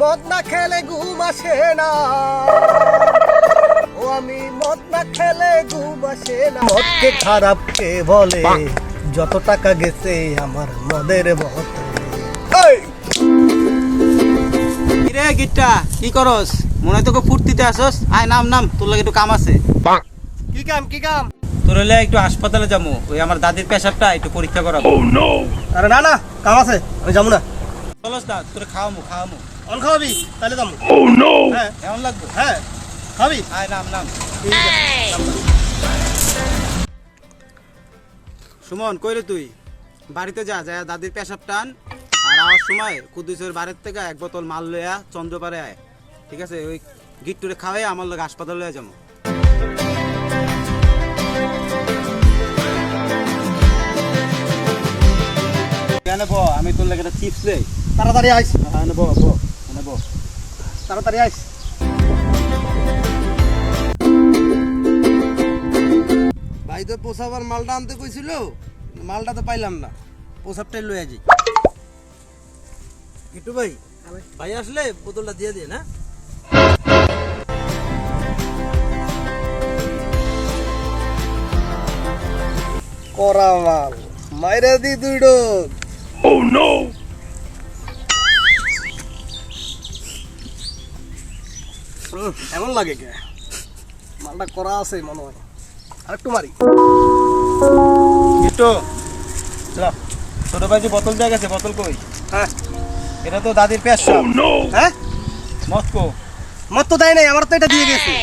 মদ না খেলে ঘুম আসে না। ও আমি মদ না খেলে ঘুম আসে না। মদকে খারাপ কে বলে? যত টাকা গেছে আমার মদের বোতলে কিরে গিট্টা কি করস? মনে হয় তোকে ফুর্তিতে আসস। আয় নাম নাম তোর লাগে একটু কাম আছে। কি কাম কি কাম? তোর হলে একটু হাসপাতালে যাব। ওই আমার দাদির পেশাবটা একটু পরীক্ষা করাবো। আরে না না কাম আছে আমি যাব না। চলস না তোর খাওয়ামু খাওয়ামু। অন খাওয়াবি? তাহলে যাব হ্যাঁ। কেমন লাগবে? হ্যাঁ। খাবি? আয় নাম নাম। সুমন কইরে তুই? বাড়িতে যা যা দাদির পেশাব টান। আর আওয়ার সময় কুদ্দুসের বাড়ির থেকে এক বোতল মাল লইয়া চন্দ্রপাড়ে আয়। ঠিক আছে? ওই গিট্টুরে খাওয়াই আমার লোক হাসপাতাল লইয়া যাব। ব আমি তোর লাগে চিপস লই তাড়াতাড়ি আইস। হ্যাঁ নেব বো নেব। তাড়াতাড়ি আইস। ভাই তো পোষাবার মালটা আনতে কইছিল মালটা তো পাইলাম না। পোষাবটাই লয়ে যাই একটু ভাই ভাই আসলে বোতলটা দিয়ে দিয়ে না? করা মাল। মাইরা দি দুই ডোক উম, এমন লাগে কে? মালটা করা আছে মনে হয়। আরেকটু মারি। গিট্টু চলো ছোট ভাই যে বোতল দিয়ে গেছে বোতল কই? হ্যাঁ। এটা তো দাদির পেশাব হ্যাঁ? মস্কো মত তো দেয় নাই আমার তো এটা দিয়ে গেছে।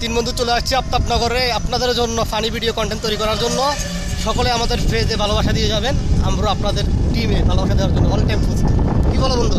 তিন বন্ধু চলে আসছে আফতাবনগরে আপনাদের জন্য ফানি ভিডিও কন্টেন্ট তৈরি করার জন্য। সকলে আমাদের ফেজে ভালোবাসা দিয়ে যাবেন। আমরা আপনাদের টিমে ভালোবাসা দেওয়ার জন্য। অনেক টাইম কি বলো বন্ধু?